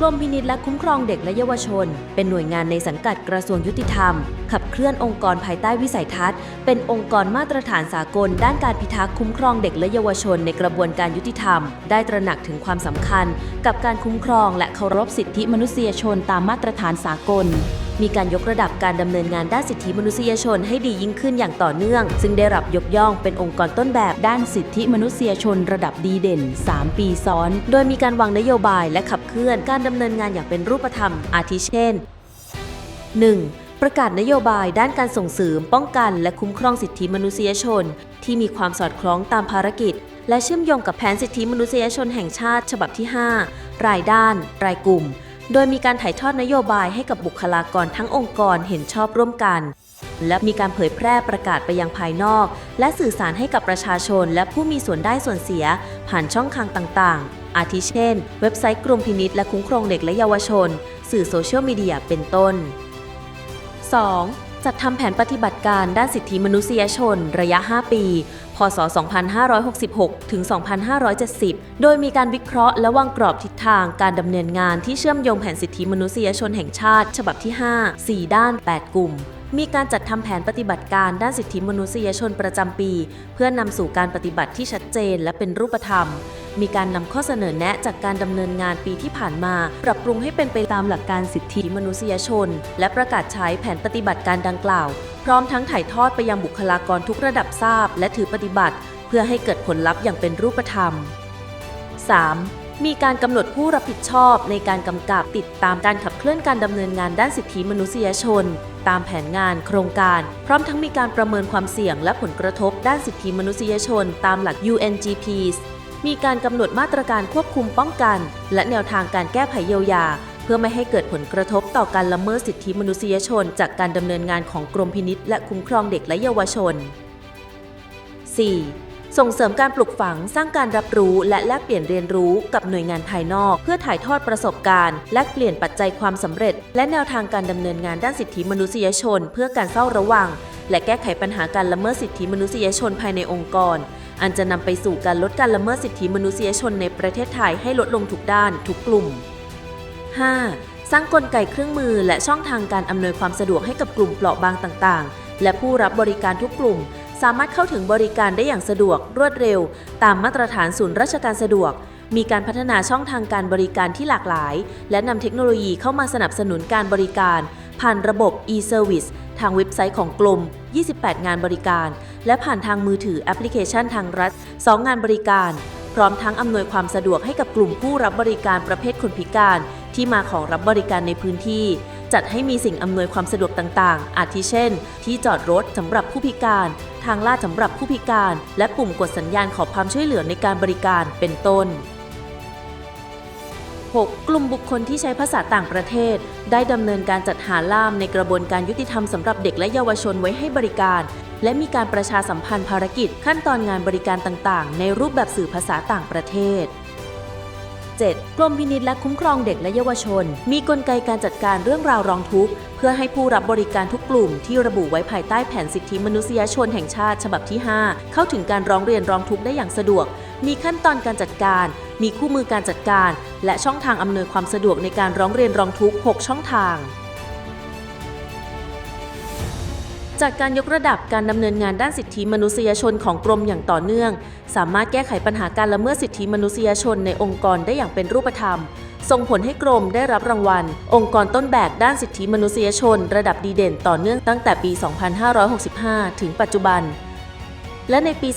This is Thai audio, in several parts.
กรมพินิจและคุ้มครองเด็กและเยาวชน เป็นหน่วยงานในสังกัดกระทรวงยุติธรรม ขับเคลื่อนองค์กรภายใต้วิสัยทัศน์ เป็นองค์กรมาตรฐานสากล ด้านการพิทักษ์คุ้มครองเด็กและเยาวชนในกระบวนการยุติธรรม ได้ตระหนักถึงความสำคัญ กับการคุ้มครองและเคารพสิทธิมนุษยชนตามมาตรฐานสากล มีการยกระดับการดำเนินงานด้านสิทธิมนุษยชนให้ดียิ่งขึ้นอย่างต่อเนื่อง ซึ่งได้รับยกย่องเป็นองค์กรต้นแบบด้านสิทธิมนุษยชนระดับดีเด่น 3 ปีซ้อน โดยมีการวางนโยบายและขับเคลื่อนการดำเนินงานอย่างเป็นรูปธรรม อาทิเช่น 1. ประกาศนโยบายด้านการส่งเสริมป้องกันและคุ้มครองสิทธิมนุษยชน ที่มีความสอดคล้องตามภารกิจ และเชื่อมโยงกับแผนสิทธิมนุษยชนแห่งชาติฉบับที่ 5 รายด้าน รายกลุ่ม โดยมีการถ่ายทอดนโยบายให้กับบุคลากรทั้งองค์กรเห็นชอบร่วมกัน และมีการเผยแพร่ประกาศไปยังภายนอก และสื่อสารให้กับประชาชน และผู้มีส่วนได้ส่วนเสีย ผ่านช่องทางต่างๆ อาทิเช่น เว็บไซต์กรมพินิษและคุ้มครองเด็กและเยาวชน สื่อโซเชียลมีเดียเป็นต้น 2. จัดทำแผนปฏิบัติการด้านสิทธิมนุษยชน ระยะ 5 ปี พศ 2566 ถึง 2570 โดยมีการวิเคราะห์และวางกรอบทิศทางการดำเนินงานที่เชื่อมโยงแผนสิทธิมนุษยชนแห่งชาติ ฉบับที่ 5 4 ด้าน 8 กลุ่มมีการจัดทำแผนปฏิบัติการด้านสิทธิมนุษยชนประจำปี เพื่อนำสู่การปฏิบัติที่ชัดเจนและเป็นรูปธรรม มีการนำข้อเสนอแนะจากการดำเนินงานปีที่ผ่านมา ปรับปรุงให้เป็นไปตามหลักการสิทธิมนุษยชน และประกาศใช้แผนปฏิบัติการดังกล่าว ร้อมทั้งถ่ายทอดไปยังบุคลากรทุกระดับทราบ และถือปฏิบัติ เพื่อให้เกิดผลลัพธ์อย่างเป็นรูปธรรม 3. มีการกำหนดผู้รับผิดชอบในการกำกับติดตามการขับเคลื่อนการดำเนินงานด้านสิทธิมนุษยชน ตามแผนงาน โครงการ พร้อมทั้งมีการประเมินความเสี่ยงและผลกระทบด้านสิทธิมนุษยชน ตามหลัก UNGPs มีการกำหนดมาตรการควบคุมป้องกัน และแนวทางการแก้ไขเยียวยา พื่อไม่ให้เกิดผลกระทบต่อการละเมิดสิทธิมนุษยชน จากการดำเนินงานของกรมพินิษและคุ้มครองเด็กและเยาวชน 4. ส่งเสริมการปลูกฝังสร้างการรับรู้และแลกเปลี่ยนเรียนรู้กับหน่วยงานภายนอก เพื่อถ่ายทอดประสบการณ์แลกเปลี่ยนปัจจัยความสำเร็จ และแนวทางการดำเนินงานด้านสิทธิมนุษยชน เพื่อการเฝ้าระวัง และแก้ไขปัญหาการละเมิดสิทธิมนุษยชนภายในองค์กร อันจะนำไปสู่การลดการละเมิดสิทธิมนุษยชนในประเทศไทยให้ลดลงทุกด้านทุกกลุ่ม 5. สร้างกลไกเครื่องมือและช่องทางการอำนวยความสะดวกให้กับกลุ่มเปราะบางต่างๆ และผู้รับบริการทุกกลุ่ม สามารถเข้าถึงบริการได้อย่างสะดวกรวดเร็ว ตามมาตรฐานศูนย์ราชการสะดวก มีการพัฒนาช่องทางการบริการที่หลากหลาย และนำเทคโนโลยีเข้ามาสนับสนุนการบริการ ผ่านระบบ e-service ทางเว็บไซต์ของกรม28 งานบริการ และผ่านทางมือถือแอปพลิเคชันทางรัฐ 2 งานบริการ พร้อมทั้งอำนวยความสะดวกให้กับกลุ่มผู้รับบริการประเภทคนพิการ ที่มาของรับบริการในพื้นที่ จัดให้มีสิ่งอำนวยความสะดวกต่างๆ อาทิเช่น ที่จอดรถสำหรับผู้พิการ ทางลาดสำหรับผู้พิการ และปุ่มกดสัญญาณขอความช่วยเหลือในการบริการเป็นต้น 6. กลุ่มบุคคลที่ใช้ภาษาต่างประเทศ ได้ดำเนินการจัดหาล่ามในกระบวนการยุติธรรมสำหรับเด็กและเยาวชนไว้ให้บริการ และมีการประชาสัมพันธ์ภารกิจ ขั้นตอนงานบริการต่างๆ ในรูปแบบสื่อภาษาต่างประเทศ 7. กรมพินิจและคุ้มครองเด็กและเยาวชน มีกลไกการจัดการเรื่องราวร้องทุกข์ เพื่อให้ผู้รับบริการทุกกลุ่มที่ระบุไว้ภายใต้แผนสิทธิมนุษยชนแห่งชาติฉบับที่ 5 เข้าถึงการร้องเรียนร้องทุกข์ได้อย่างสะดวก มีขั้นตอนการจัดการ มีคู่มือการจัดการ และช่องทางอำนวยความสะดวกในการร้องเรียนร้องทุกข์ 6 ช่องทาง จากการยกระดับการดำเนินงานด้านสิทธิมนุษยชนของกรมอย่างต่อเนื่อง สามารถแก้ไขปัญหาการละเมิดสิทธิมนุษยชนในองค์กรได้อย่างเป็นรูปธรรม ส่งผลให้กรมได้รับรางวัล องค์กรต้นแบบด้านสิทธิมนุษยชน ระดับดีเด่นต่อเนื่องตั้งแต่ปี 2565 ถึงปัจจุบัน และในปี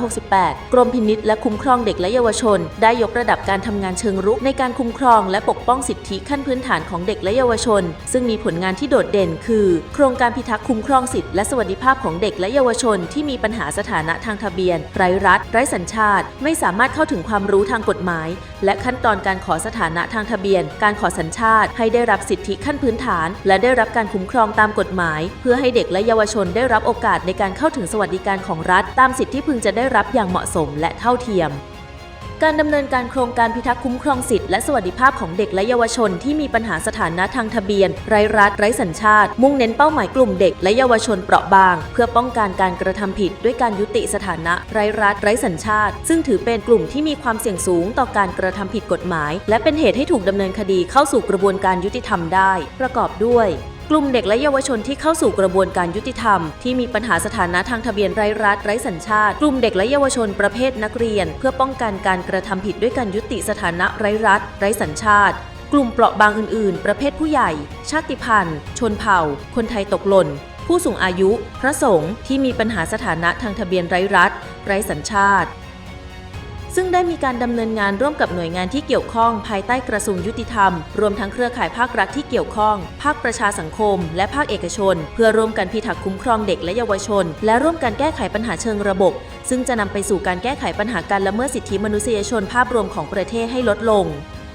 2568 กรมพินิษและคุ้มครองเด็กและเยาวชน ได้ยกระดับการทำงานเชิงรุกในการคุ้มครองและปกป้องสิทธิขั้นพื้นฐานของเด็กและเยาวชน ซึ่งมีผลงานที่โดดเด่น คือ โครงการพิทักษ์คุ้มครองสิทธิและสวัสดิภาพของเด็กและเยาวชน ที่มีปัญหาสถานะทางทะเบียน ไร้รัฐ ไร้สัญชาติ ไม่สามารถเข้าถึงความรู้ทางกฎหมาย และขั้นตอนการขอสถานะทางทะเบียน การขอสัญชาติ ให้ได้รับสิทธิขั้นพื้นฐาน และได้รับการคุ้มครองตามกฎหมาย เพื่อให้เด็กและเยาวชนได้รับโอกาสในการเข้าถึงสวัสดิการของรัฐตามสิทธิที่พึงจะได้รับอย่างเหมาะสมและเท่าเทียม การดำเนินการโครงการพิทักษ์คุ้มครองสิทธิและสวัสดิภาพของเด็กและเยาวชนที่มีปัญหาสถานะทางทะเบียน ไร้รัฐไร้สัญชาติ มุ่งเน้นเป้าหมายกลุ่มเด็กและเยาวชนเปราะบาง เพื่อป้องกันการกระทำผิด ด้วยการยุติสถานะไร้รัฐไร้สัญชาติ ซึ่งถือเป็นกลุ่มที่มีความเสี่ยงสูงต่อการกระทำผิดกฎหมาย และเป็นเหตุให้ถูกดำเนินคดีเข้าสู่กระบวนการยุติธรรมได้ ประกอบด้วย กลุ่มเด็กและเยาวชนที่เข้าสู่กระบวนการยุติธรรม ที่มีปัญหาสถานะทางทะเบียนไร้รัฐไร้สัญชาติ กลุ่มเด็กและเยาวชนประเภทนักเรียน เพื่อป้องกันการกระทำผิดด้วยการยุติสถานะไร้รัฐไร้สัญชาติ กลุ่มเปราะบางอื่น ๆ ประเภทผู้ใหญ่ ชาติพันธุ์ ชนเผ่า คนไทยตกหล่น ผู้สูงอายุ พระสงฆ์ที่มีปัญหาสถานะทางทะเบียนไร้รัฐไร้สัญชาติ ซึ่งได้มีการดำเนินงานร่วมกับหน่วยงานที่เกี่ยวข้อง ภายใต้กระทรวงยุติธรรม รวมทั้งเครือข่ายภาครัฐที่เกี่ยวข้อง ภาคประชาสังคม และภาคเอกชน เพื่อร่วมกันพิทักษ์คุ้มครองเด็กและเยาวชน และร่วมกันแก้ไขปัญหาเชิงระบบ ซึ่งจะนำไปสู่การแก้ไขปัญหาการละเมิดสิทธิมนุษยชนภาพรวมของประเทศให้ลดลง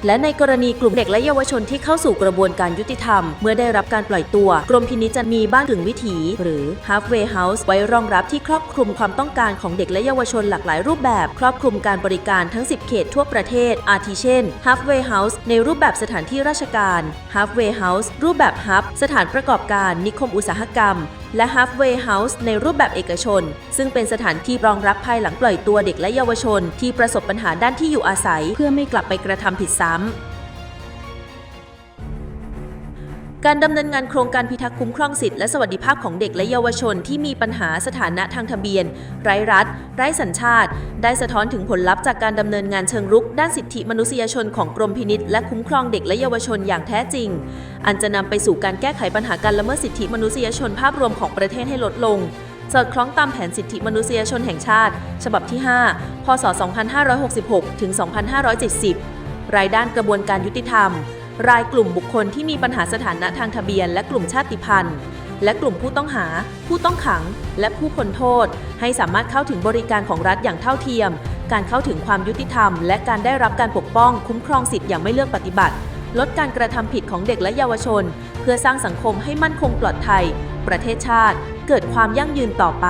และในกรณีกลุ่มเด็กและเยาวชนที่เข้าสู่กระบวนการยุติธรรม เมื่อได้รับการปล่อยตัว กรมพินิจจะมีบ้านถึงวิถี หรือ halfway house ไว้รองรับที่ครอบคลุมความต้องการของเด็กและเยาวชนหลากหลายรูปแบบ ครอบคลุมการบริการทั้ง 10 เขตทั่วประเทศ อาทิเช่น halfway house ในรูปแบบสถานที่ราชการ halfway house รูปแบบ hub สถานประกอบการนิคมอุตสาหกรรม และ halfway house ในรูปแบบเอกชน ซึ่งเป็นสถานที่รองรับภายหลังปล่อยตัวเด็กและเยาวชน ที่ประสบปัญหาด้านที่อยู่อาศัย เพื่อไม่กลับไปกระทำผิดซ้ำ การดำเนินงานโครงการพิทักษ์คุ้มครองสิทธิและสวัสดิภาพของเด็กและเยาวชนที่มีปัญหาสถานะทางทะเบียน ไร้รัฐ ไร้สัญชาติ ได้สะท้อนถึงผลลัพธ์จากการดำเนินงานเชิงรุก ด้านสิทธิมนุษยชนของกรมพินิษและคุ้มครองเด็กและเยาวชนอย่างแท้จริง อันจะนำไปสู่การแก้ไขปัญหาการละเมิดสิทธิมนุษยชนภาพรวมของประเทศให้ลดลงสอดคล้องตามแผนสิทธิมนุษยชนแห่งชาติ ฉบับที่ 5 พศ 2566 ถึง 2570 รายด้านกระบวนการยุติธรรม รายกลุ่มบุคคลที่มีปัญหาสถานะทางทะเบียน และกลุ่มชาติพันธุ์ และกลุ่มผู้ต้องหา ผู้ต้องขัง และผู้พ้นโทษ ให้สามารถเข้าถึงบริการของรัฐอย่างเท่าเทียม การเข้าถึงความยุติธรรม และการได้รับการปกป้องคุ้มครองสิทธิ์อย่างไม่เลือกปฏิบัติ ลดการกระทำผิดของเด็กและเยาวชน เพื่อสร้างสังคมให้มั่นคงปลอดภัย ประเทศชาติ เกิดความยั่งยืนต่อไป